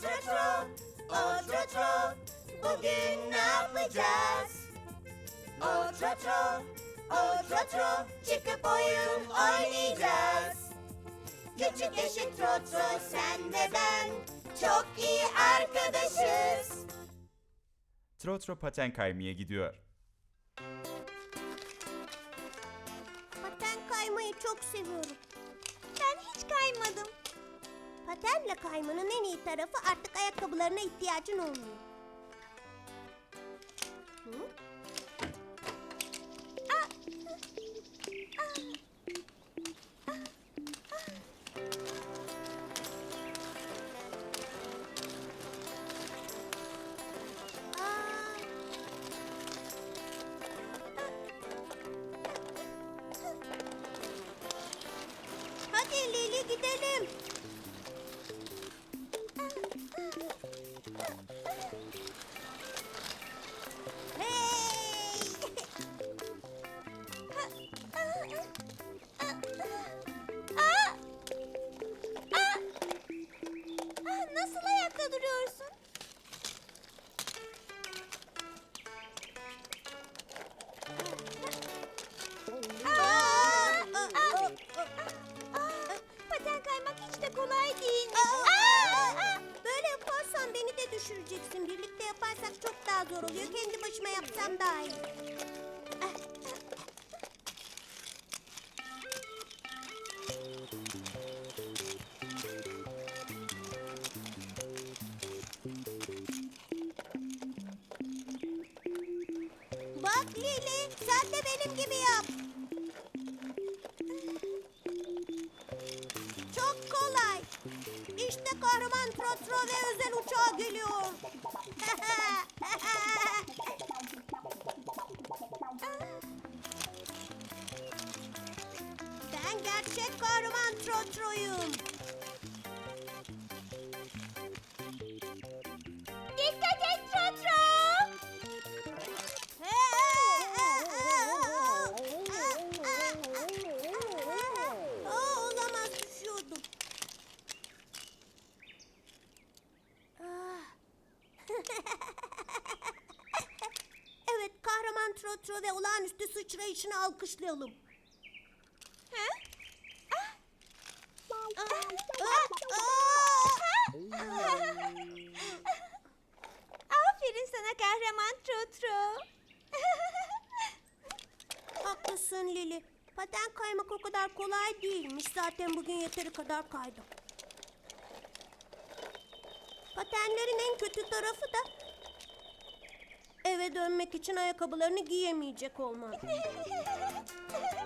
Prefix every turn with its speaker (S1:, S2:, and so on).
S1: Trotro, o Trotro, bugün ne yapacağız? O Trotro, o Trotro, çıkıp oyun oynayacağız. Küçük eşit Trotro, sen ve ben, çok iyi arkadaşız.
S2: Trotro paten kaymaya gidiyor.
S1: Paten kaymayı çok seviyorum. Ben hiç kaymadım. Patenle kaymanın en iyi tarafı artık ayakkabılarına ihtiyacın olmuyor. Hadi Lili gidelim. Aa! Ah, Nasıl ayakta duruyorsun? Düşüreceksin. Birlikte yaparsak çok daha zor oluyor. Kendi başıma yapsam daha iyi. Bak Lili, sen de benim gibi yap. İşte kahraman Trotro ve özel uçağı geliyor. ben gerçek kahraman Trotro'yum. Trotro ve olağanüstü sıçrayışını alkışlayalım.
S3: Aferin sana kahraman Trotro.
S1: Haklısın Lili. Paten kaymak o kadar kolay değilmiş. Zaten bugün yeteri kadar kaydım. Patenlerin en kötü tarafı da eve dönmek için ayakkabılarını giyemeyecek olman.